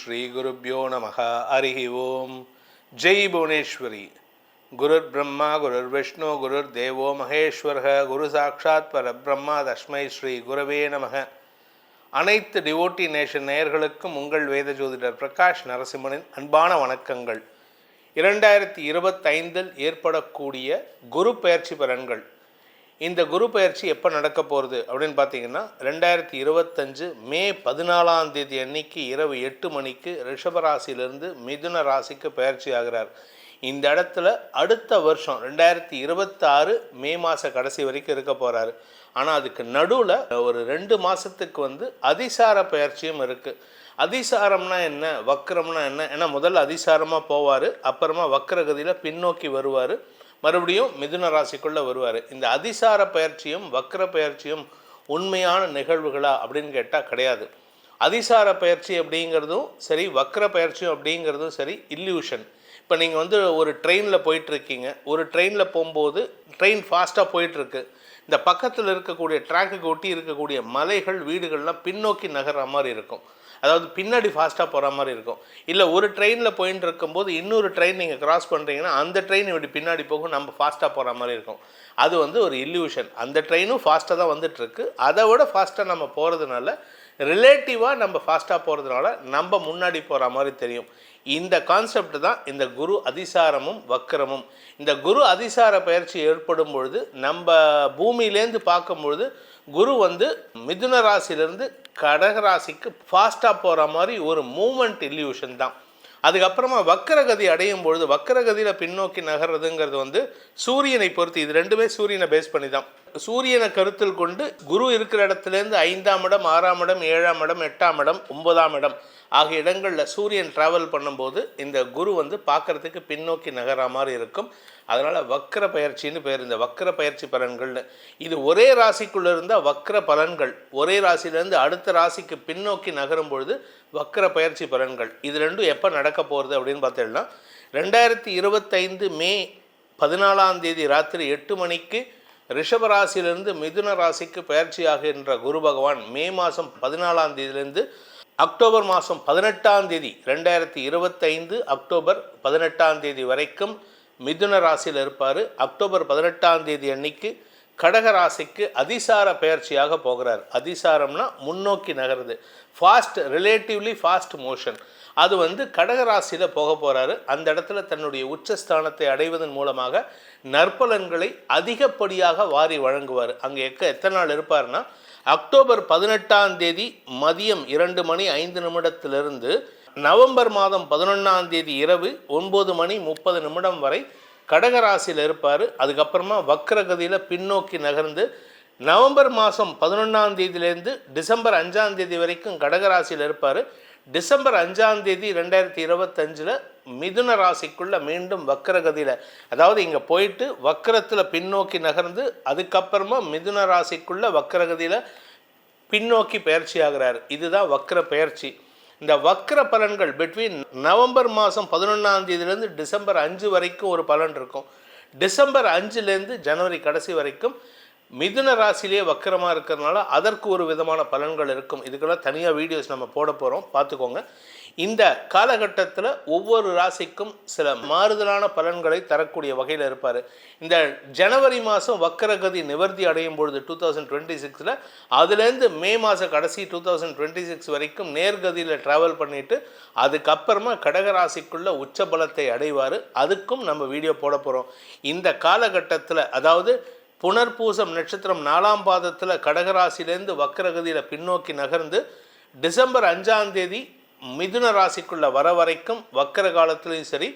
ஸ்ரீகுருப்போ நம ஹரி ஓம். ஜெய் புவனேஸ்வரி. குருர் பிரம்மா குருர் விஷ்ணு குருர் தேவோ மகேஸ்வரக. குரு சாட்சாத் பரபிரம்மா தஸ்மை ஸ்ரீ குருவே நமக. அனைத்து டிவோட்டி நேஷன் நேயர்களுக்கும் உங்கள் வேத ஜோதிடர் பிரகாஷ் நரசிம்மனின் அன்பான வணக்கங்கள். இரண்டாயிரத்தி இருபத்தைந்தில் ஏற்படக்கூடிய குரு பெயர்ச்சி பலன்கள். இந்த குரு பயிற்சி எப்போ நடக்க போகிறது அப்படின்னு பார்த்தீங்கன்னா ரெண்டாயிரத்தி இருபத்தஞ்சு மே பதினாலாம் தேதி அன்னைக்கு இரவு எட்டு மணிக்கு ரிஷபராசியிலிருந்து மிதுன ராசிக்கு பயிற்சி ஆகிறார். இந்த இடத்துல அடுத்த வருஷம் ரெண்டாயிரத்தி இருபத்தாறு மே மாத கடைசி வரைக்கும் இருக்க போகிறாரு ஆனால் அதுக்கு நடுவில் ஒரு ரெண்டு மாதத்துக்கு வந்து அதிசார பயிற்சியும் இருக்குது அதிசாரம்னா என்ன? வக்கரம்னா என்ன? ஏன்னா முதல்ல அதிசாரமாக போவார் அப்புறமா வக்கரகதியில் பின்னோக்கி வருவார். மறுபடியும் மிதுன ராசிக்குள்ளே வருவார். இந்த அதிசார பயிற்சியும் வக்ர பயிற்சியும் உண்மையான நிகழ்வுகளா அப்படின்னு கேட்டால் கிடையாது. அதிசார பயிற்சி அப்படிங்கிறதும் சரி வக்ர பயிற்சியும் அப்படிங்கிறதும் சரி இல்யூஷன் இப்போ நீங்கள் வந்து ஒரு ட்ரெயினில் போயிட்டுருக்கீங்க. ஒரு ட்ரெயினில் போகும்போது ட்ரெயின் ஃபாஸ்ட்டாக போயிட்டுருக்கு. இந்த பக்கத்தில் இருக்கக்கூடிய ட்ராக்குக்கு ஒட்டி இருக்கக்கூடிய மலைகள் வீடுகள்லாம் பின்னோக்கி நகர்ற மாதிரி இருக்கும். அதாவது பின்னாடி ஃபாஸ்ட்டாக போகிற மாதிரி இருக்கும். இல்லை ஒரு ட்ரெயினில் போயின்னு இருக்கும்போது இன்னொரு ட்ரெயின் நீங்கள் கிராஸ் பண்ணுறீங்கன்னா அந்த ட்ரெயின் இப்படி பின்னாடி போகும் நம்ம ஃபாஸ்ட்டாக போகிற மாதிரி இருக்கும். அது வந்து ஒரு இல்யூஷன் அந்த ட்ரெயினும் ஃபாஸ்ட்டாக தான் வந்துட்டுருக்கு. அதை விட ஃபாஸ்ட்டாக நம்ம போகிறதுனால ரிலேட்டிவாக நம்ம ஃபாஸ்ட்டாக போகிறதுனால நம்ம முன்னாடி போகிற மாதிரி தெரியும். இந்த கான்செப்ட் தான் இந்த குரு அதிசாரமும் வக்கரமும் இந்த குரு அதிசார பயிற்சி ஏற்படும் பொழுது நம்ம பூமியிலேருந்து பார்க்கும் பொழுது குரு வந்து மிதுன ராசியிலேருந்து கடகராசிக்கு ஃபாஸ்ட்டாக போகிற மாதிரி ஒரு மூமெண்ட் இல்யூஷன் தான். அதுக்கப்புறமா வக்கரகதி அடையும் பொழுது வக்கரகதியில் பின்னோக்கி நகர்றதுங்கிறது வந்து சூரியனை பொறுத்து இது ரெண்டுமே சூரியனை பேஸ் பண்ணி தான் சூரியனை கருத்தில் கொண்டு குரு இருக்கிற இடத்துலேருந்து ஐந்தாம் இடம் ஆறாம் இடம் ஏழாம் இடம் எட்டாம் இடம் ஒன்பதாம் இடம் ஆகிய இடங்களில் சூரியன் ட்ராவல் பண்ணும்போது இந்த குரு வந்து பார்க்குறதுக்கு பின்னோக்கி நகரா மாதிரி இருக்கும். அதனால் வக்கர பயிற்சின்னு பேர் இந்த வக்கர பயிற்சி பலன்கள்னு. இது ஒரே ராசிக்குள்ளே இருந்தால் வக்கர பலன்கள். ஒரே ராசியிலேருந்து அடுத்த ராசிக்கு பின்னோக்கி நகரும் பொழுது வக்கர பயிற்சி பலன்கள். இது ரெண்டும் எப்போ நடக்க போகிறது அப்படின்னு பார்த்தீங்கன்னா ரெண்டாயிரத்தி இருபத்தைந்து மே பதினாலாம் தேதி ராத்திரி எட்டு மணிக்கு ரிஷபராசியிலிருந்து மிதுன ராசிக்கு பயிற்சியாகின்ற குரு பகவான் மே மாதம் பதினாலாம் தேதியிலிருந்து அக்டோபர் மாதம் பதினெட்டாம் தேதி ரெண்டாயிரத்தி இருபத்தைந்து அக்டோபர் பதினெட்டாம் தேதி வரைக்கும் மிதுன ராசியில் இருப்பார். அக்டோபர் பதினெட்டாம் தேதி அன்னைக்கு கடகராசிக்கு அதிசார பயிற்சியாக போகிறார். அதிசாரம்னா முன்னோக்கி நகருது. ஃபாஸ்ட் ரிலேட்டிவ்லி ஃபாஸ்ட் மோஷன் அது வந்து கடகராசியில் போக போகிறாரு அந்த இடத்துல தன்னுடைய உச்சஸ்தானத்தை அடைவதன் மூலமாக நற்பலன்களை அதிகப்படியாக வாரி வழங்குவார். அங்கே எக்க எத்தனை நாள் இருப்பார்னா அக்டோபர் பதினெட்டாம் தேதி மதியம் இரண்டு மணி ஐந்து நிமிடத்திலிருந்து நவம்பர் மாதம் பதினொன்றாம் தேதி இரவு ஒன்பது மணி முப்பது நிமிடம் வரை கடகராசியில் இருப்பார். அதுக்கப்புறமா வக்ரகதியில் பின்னோக்கி நகர்ந்து நவம்பர் மாதம் பதினொன்றாம் தேதியிலேருந்து டிசம்பர் அஞ்சாம் தேதி வரைக்கும் கடகராசியில் இருப்பார். டிசம்பர் அஞ்சாம் தேதி ரெண்டாயிரத்தி இருபத்தஞ்சில் மிதுன ராசிக்குள்ளே மீண்டும் வக்கரகதியில் அதாவது இங்கே போயிட்டு வக்கரத்தில் பின்னோக்கி நகர்ந்து அதுக்கப்புறமா மிதுன ராசிக்குள்ளே வக்கரகதியில் பின்னோக்கி பயிற்சி ஆகிறார். இதுதான் வக்கர பயிற்சி. இந்த வக்கர பலன்கள் பிட்வீன் நவம்பர் மாதம் பதினொன்றாம் தேதியிலேருந்து டிசம்பர் அஞ்சு வரைக்கும் ஒரு பலன் இருக்கும். டிசம்பர் அஞ்சுலேருந்து ஜனவரி கடைசி வரைக்கும் மிதுன ராசிலேயே வக்கரமாக இருக்கிறதுனால அதற்கு ஒரு விதமான பலன்கள் இருக்கும். இதுக்கெல்லாம் தனியாக வீடியோஸ் நம்ம போட போகிறோம் பார்த்துக்கோங்க. இந்த காலகட்டத்தில் ஒவ்வொரு ராசிக்கும் சில மாறுதலான பலன்களை தரக்கூடிய வகையில் இருப்பார். இந்த ஜனவரி மாதம் வக்கரகதி நிவர்த்தி அடையும் பொழுது டூ தௌசண்ட் டுவெண்ட்டி சிக்ஸில் அதுலேருந்து மே மாத கடைசி டூ தௌசண்ட் டுவெண்ட்டி சிக்ஸ் வரைக்கும் நேர்கதியில் ட்ராவல் பண்ணிவிட்டு அதுக்கப்புறமா கடகராசிக்குள்ளே உச்ச பலத்தை அடைவார். அதுக்கும் நம்ம வீடியோ போட போகிறோம் இந்த காலகட்டத்தில் அதாவது புனர்பூசம் நட்சத்திரம் நாலாம் பாதத்தில் கடகராசிலேருந்து வக்கரகதியில் பின்னோக்கி நகர்ந்து டிசம்பர் அஞ்சாம் தேதி மிதுன ராசிக்குள்ளே வர வரைக்கும் வக்கர காலத்துலேயும் சரி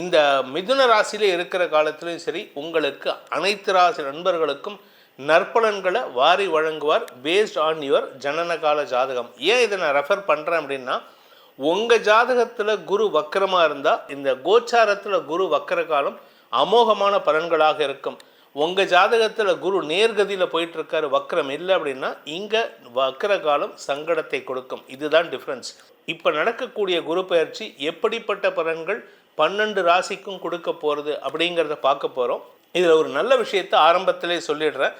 இந்த மிதுன ராசியிலே இருக்கிற காலத்துலேயும் சரி உங்களுக்கு அனைத்து ராசி நண்பர்களுக்கும் நற்பலன்களை வாரி வழங்குவார். பேஸ்ட் ஆன் யுவர் ஜனன கால ஜாதகம். ஏன் இதை நான் ரெஃபர் பண்ணுறேன் அப்படின்னா உங்கள் ஜாதகத்தில் குரு வக்கரமாக இருந்தால் இந்த கோச்சாரத்தில் குரு வக்கர காலம் அமோகமான பலன்களாக இருக்கும். உங்கள் ஜாதகத்தில் குரு நேர்கதியில் போயிட்டுருக்காரு வக்கரம் இல்லை அப்படின்னா இங்கே வக்கர காலம் சங்கடத்தை கொடுக்கும். இதுதான் டிஃப்ரென்ஸ் இப்போ நடக்கக்கூடிய குரு பயிற்சி எப்படிப்பட்ட பலன்கள் பன்னெண்டு ராசிக்கும் கொடுக்க போகிறது அப்படிங்கிறத பார்க்க போகிறோம் இதில் ஒரு நல்ல விஷயத்தை ஆரம்பத்திலே சொல்லிடுறேன்.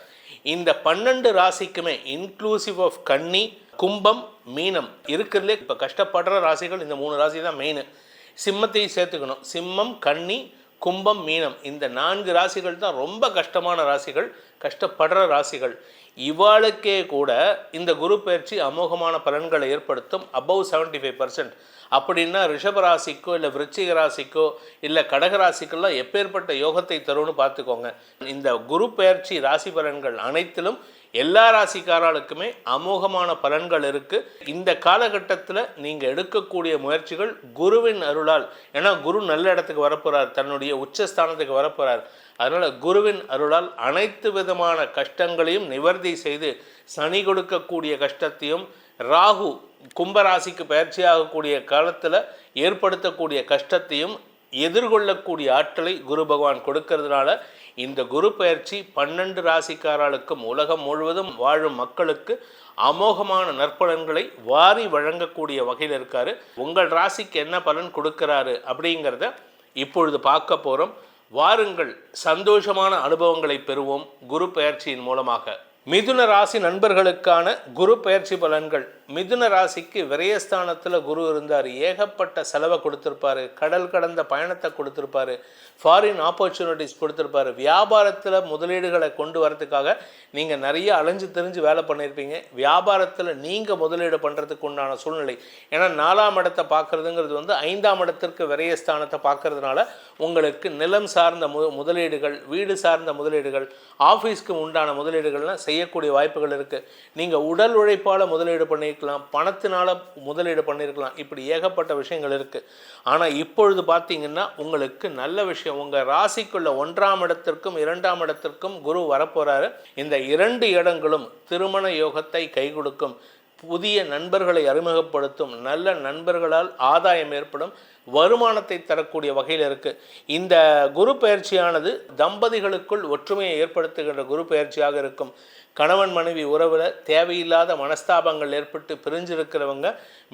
இந்த பன்னெண்டு ராசிக்குமே இன்க்ளூசிவ் ஆஃப் கன்னி கும்பம் மீனம் இருக்கிறதுலே இப்போ கஷ்டப்படுற ராசிகள் இந்த மூணு ராசி தான் மெயின் சிம்மத்தையும் சேர்த்துக்கணும். சிம்மம் கன்னி கும்பம் மீனம். இந்த நான்கு ராசிகள் தான் ரொம்ப கஷ்டமான ராசிகள் கஷ்டப்படுற ராசிகள். இவாளுக்கே கூட இந்த குரு பயிற்சி அமோகமான பலன்களை ஏற்படுத்தும் அபவ் செவன்டி ஃபைவ் பர்சன்ட் அப்படின்னா ரிஷப ராசிக்கோ இல்லை விருச்சிக ராசிக்கோ இல்லை கடக ராசிக்கெல்லாம் எப்பேற்பட்ட யோகத்தை தரும்னு பார்த்துக்கோங்க. இந்த குரு பயிற்சி ராசி பலன்கள் அனைத்திலும் எல்லா ராசிக்காரர்களுக்குமே அமோகமான பலன்கள் இருக்கு. இந்த காலகட்டத்தில் நீங்கள் எடுக்கக்கூடிய முயற்சிகள் குருவின் அருளால். ஏன்னா குரு நல்ல இடத்துக்கு வரப்போறார் தன்னுடைய உச்சஸ்தானத்துக்கு வரப்போறார். அதனால குருவின் அருளால் அனைத்து விதமான கஷ்டங்களையும் நிவர்த்தி செய்து சனி கொடுக்கக்கூடிய கஷ்டத்தையும் ராகு கும்பராசிக்கு பயிற்சியாகக்கூடிய காலத்தில் ஏற்படுத்தக்கூடிய கஷ்டத்தையும் எதிர்கொள்ளக்கூடிய ஆற்றலை குரு பகவான் கொடுக்கறதுனால இந்த குரு பயிற்சி பன்னெண்டு ராசிக்காரர்களுக்கும் உலகம் முழுவதும் வாழும் மக்களுக்கு அமோகமான நற்பலன்களை வாரி வழங்கக்கூடிய வகையில் இருக்காரு. உங்கள் ராசிக்கு என்ன பலன் கொடுக்கிறாரு அப்படிங்கிறத இப்பொழுது பார்க்க போகிறோம் வாருங்கள் சந்தோஷமான அனுபவங்களை பெறுவோம் குரு பயிற்சியின் மூலமாக. மிதுன ராசி நண்பர்களுக்கான குரு பயிற்சி பலன்கள். மிதுன ராசிக்கு விரயஸ்தானத்தில் குரு இருந்தார். ஏகப்பட்ட செலவை கொடுத்துருப்பாரு. கடல் கடந்த பயணத்தை கொடுத்துருப்பாரு. ஃபாரின் ஆப்பர்ச்சுனிட்டிஸ் கொடுத்துருப்பாரு. வியாபாரத்தில் முதலீடுகளை கொண்டு வரதுக்காக நீங்கள் நிறைய அலைஞ்சு தெரிஞ்சு வேலை பண்ணியிருப்பீங்க வியாபாரத்தில் நீங்கள் முதலீடு பண்ணுறதுக்கு உண்டான சூழ்நிலை. ஏன்னா நாலாம் இடத்தை பார்க்குறதுங்கிறது வந்து ஐந்தாம் இடத்திற்கு விரயஸ்தானத்தை பார்க்கறதுனால உங்களுக்கு நிலம் சார்ந்த மு முதலீடுகள் வீடு சார்ந்த முதலீடுகள் ஆஃபீஸ்க்கு உண்டான முதலீடுகள்லாம் செய்யக்கூடிய வாய்ப்புகள் இருக்குது நீங்கள் உடல் உழைப்பால் முதலீடு பண்ணியிருக்கலாம் பணத்தினால் முதலீடு பண்ணியிருக்கலாம் இப்படி ஏகப்பட்ட விஷயங்கள் இருக்குது ஆனால் இப்பொழுது பார்த்தீங்கன்னா உங்களுக்கு நல்ல விஷயம். உங்கள் ராசிக்குள்ள ஒன்றாம் இடத்திற்கும் இரண்டாம் இடத்திற்கும் குரு வரப்போகிறாரு இந்த இரண்டு இடங்களும் திருமண யோகத்தை கை கொடுக்கும். புதிய நண்பர்களை அறிமுகப்படுத்தும். நல்ல நண்பர்களால் ஆதாயம் ஏற்படும். வருமானத்தை தரக்கூடிய வகையில் இருக்குது இந்த குரு பயிற்சியானது தம்பதிகளுக்குள் ஒற்றுமையை ஏற்படுத்துகின்ற குரு பயிற்சியாக இருக்கும். கணவன் மனைவி உறவில் தேவையில்லாத மனஸ்தாபங்கள் ஏற்பட்டு பிரிஞ்சிருக்கிறவங்க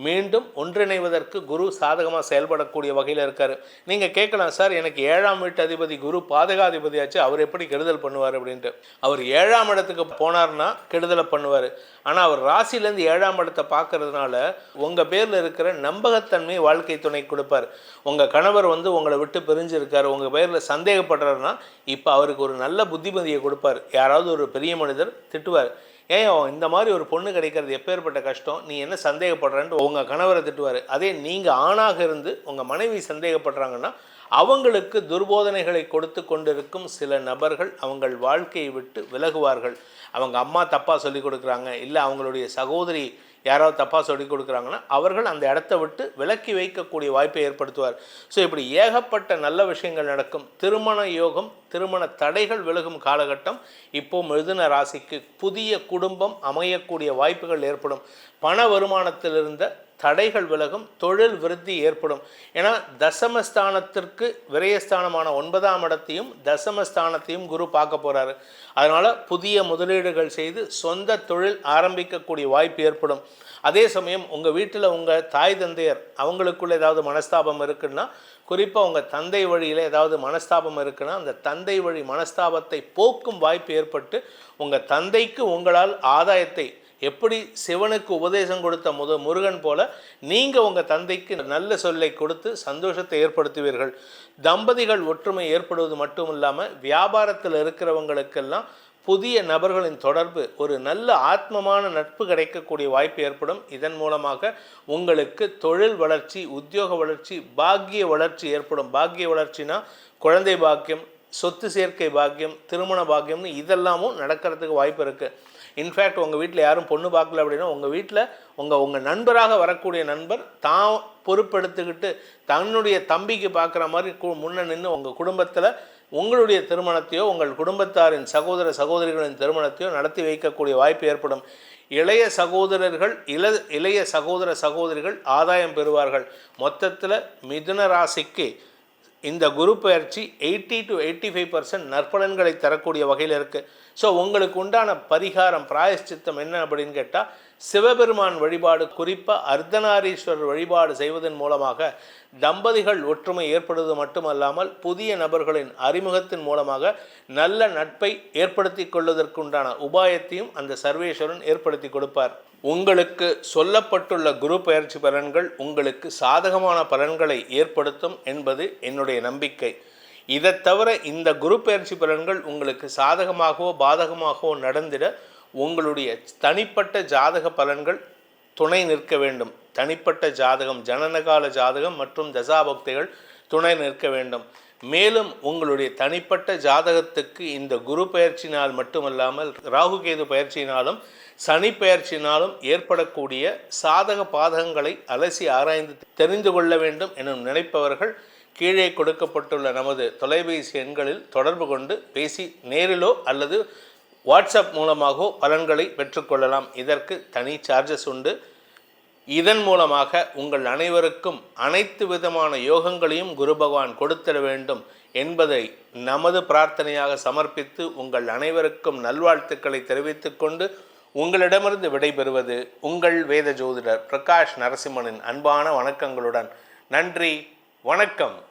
மீண்டும் ஒன்றிணைவதற்கு குரு சாதகமாக செயல்படக்கூடிய வகையில் இருக்கார். நீங்கள் கேட்கலாம் சார் எனக்கு ஏழாம் வீட்டு அதிபதி குரு பாதகாதிபதியாச்சு அவர் எப்படி கெடுதல் பண்ணுவார்? அப்படின்ட்டு. அவர் ஏழாம் இடத்துக்கு போனார்னா கெடுதலை பண்ணுவார். ஆனால் அவர் ராசிலேருந்து ஏழாம் இடத்தை பார்க்கறதுனால உங்கள் பேரில் இருக்கிற நம்பகத்தன்மை வாழ்க்கை துணை கொடுப்பார். உங்கள் கணவர் வந்து உங்களை விட்டு பிரிஞ்சிருக்கார். உங்கள் பேரில் சந்தேகப்படுறாருன்னா இப்போ அவருக்கு ஒரு நல்ல புத்திமதியை கொடுப்பார். யாராவது ஒரு பெரிய மனிதர் திட்டுவார். ஏன் இந்த மாதிரி ஒரு பொண்ணு கிடைக்கிறது எப்பேற்பட்ட கஷ்டம்? நீ என்ன சந்தேகப்படுறன்ட்டு உங்கள் கணவரை திட்டுவார். அதே நீங்கள் ஆணாக இருந்து உங்கள் மனைவி சந்தேகப்படுறாங்கன்னா அவங்களுக்கு துர்போதனைகளை கொடுத்து கொண்டிருக்கும் சில நபர்கள் அவங்கள் வாழ்க்கையை விட்டு விலகுவார்கள். அவங்க அம்மா தப்பாக சொல்லி கொடுக்குறாங்க இல்லை அவங்களுடைய சகோதரி யாராவது தப்பாக சொல்லி கொடுக்குறாங்கன்னா அவர்கள் அந்த இடத்த விட்டு விலக்கி வைக்கக்கூடிய வாய்ப்பை ஏற்படுத்துவார். ஸோ இப்படி ஏகப்பட்ட நல்ல விஷயங்கள் நடக்கும். திருமண யோகம் திருமண தடைகள் விலகும் காலகட்டம் இப்போ மிதுன ராசிக்கு புதிய குடும்பம் அமையக்கூடிய வாய்ப்புகள் ஏற்படும். பண வருமானத்தில் இருந்த தடைகள் விலகும் தொழில் விருத்தி ஏற்படும். ஏன்னா தசமஸ்தானத்திற்கு விரயஸ்தானமான ஒன்பதாம் இடத்தையும் தசமஸ்தானத்தையும் குரு பார்க்க போகிறாரு அதனால் புதிய முதலீடுகள் செய்து சொந்த தொழில் ஆரம்பிக்கக்கூடிய வாய்ப்பு ஏற்படும். அதே சமயம் உங்கள் வீட்டில் உங்கள் தாய் தந்தையர் அவங்களுக்குள்ள ஏதாவது மனஸ்தாபம் இருக்குன்னா குறிப்பாக உங்கள் தந்தை வழியில் ஏதாவது மனஸ்தாபம் இருக்குன்னா அந்த தந்தை வழி மனஸ்தாபத்தை போக்கும் வாய்ப்பு ஏற்பட்டு உங்கள் தந்தைக்கு உங்களால் ஆதாயத்தை எப்படி சிவனுக்கு உபதேசம் கொடுத்த முத முருகன் போல நீங்கள் உங்கள் தந்தைக்கு நல்ல சொல்லை கொடுத்து சந்தோஷத்தை ஏற்படுத்துவீர்கள். தம்பதிகள் ஒற்றுமை ஏற்படுவது மட்டும் இல்லாமல் வியாபாரத்தில் இருக்கிறவங்களுக்கெல்லாம் புதிய நபர்களின் தொடர்பு ஒரு நல்ல ஆத்மமான நட்பு கிடைக்கக்கூடிய வாய்ப்பு ஏற்படும். இதன் மூலமாக உங்களுக்கு தொழில் வளர்ச்சி உத்தியோக வளர்ச்சி பாக்கிய வளர்ச்சி ஏற்படும். பாக்கிய வளர்ச்சினா குழந்தை பாக்கியம் சொத்து சேர்க்கை பாக்கியம் திருமண பாக்கியம்னு இதெல்லாமும் நடக்கிறதுக்கு வாய்ப்பு இருக்குது இன்ஃபேக்ட் உங்கள் வீட்டில் யாரும் பொண்ணு பார்க்கல அப்படின்னா உங்கள் வீட்டில் உங்கள் உங்கள் நண்பராக வரக்கூடிய நண்பர் தான் பொறுப்பெடுத்துக்கிட்டு தன்னுடைய தம்பிக்கு பார்க்குற மாதிரி முன்னே முன்ன நின்று உங்கள் குடும்பத்தில் உங்களுடைய திருமணத்தையோ உங்கள் குடும்பத்தாரின் சகோதர சகோதரிகளின் திருமணத்தையோ நடத்தி வைக்கக்கூடிய வாய்ப்பு ஏற்படும். இளைய சகோதரர்கள் இள இளைய சகோதர சகோதரிகள் ஆதாயம் பெறுவார்கள். மொத்தத்தில் மிதுன ராசிக்கு இந்த குரு பயிற்சி eighty to eighty five percent நற்பலன்களை தரக்கூடிய வகையில் இருக்குது ஸோ உங்களுக்கு உண்டான பரிகாரம் பிராயஷ்சித்தம் என்ன அப்படின்னு கேட்டால் சிவபெருமான் வழிபாடு குறிப்பாக அர்த்தநாரீஸ்வரர் வழிபாடு செய்வதன் மூலமாக தம்பதிகள் ஒற்றுமை ஏற்படுவது மட்டுமல்லாமல் புதிய நபர்களின் அறிமுகத்தின் மூலமாக நல்ல நட்பை ஏற்படுத்தி கொள்வதற்குண்டான உபாயத்தையும் அந்த சர்வேஸ்வரன் ஏற்படுத்தி கொடுப்பார். உங்களுக்கு சொல்லப்பட்டுள்ள குரு பயிற்சி பலன்கள் உங்களுக்கு சாதகமான பலன்களை ஏற்படுத்தும் என்பது என்னுடைய நம்பிக்கை. இதை தவிர இந்த குரு பயிற்சி பலன்கள் உங்களுக்கு சாதகமாகவோ பாதகமாகவோ நடந்திட உங்களுடைய தனிப்பட்ட ஜாதக பலன்கள் துணை நிற்க வேண்டும். தனிப்பட்ட ஜாதகம் ஜனனகால ஜாதகம் மற்றும் தசாபக்திகள் துணை நிற்க வேண்டும். மேலும் உங்களுடைய தனிப்பட்ட ஜாதகத்துக்கு இந்த குரு பயிற்சினால் மட்டுமல்லாமல் ராகுகேது பயிற்சியினாலும் சனி பெயர்ச்சினாலும் ஏற்படக்கூடிய சாதக பாதகங்களை அலசி ஆராய்ந்து தெரிந்து கொள்ள வேண்டும் எனும் நினைப்பவர்கள் கீழே கொடுக்கப்பட்டுள்ள நமது தொலைபேசி எண்களில் தொடர்பு கொண்டு பேசி நேரிலோ அல்லது வாட்ஸ்அப் மூலமாகவோ பலன்களை பெற்றுக்கொள்ளலாம். இதற்கு தனி சார்ஜஸ் உண்டு. இதன் மூலமாக உங்கள் அனைவருக்கும் அனைத்து விதமான யோகங்களையும் குரு பகவான் கொடுத்திட வேண்டும் என்பதை நமது பிரார்த்தனையாக சமர்ப்பித்து உங்கள் அனைவருக்கும் நல்வாழ்த்துக்களை தெரிவித்துக்கொண்டு உங்களிடமிருந்து விடைபெறுவது உங்கள் வேத ஜோதிடர் பிரகாஷ் நரசிம்மனின் அன்பான வணக்கங்களுடன் நன்றி. வணக்கம்.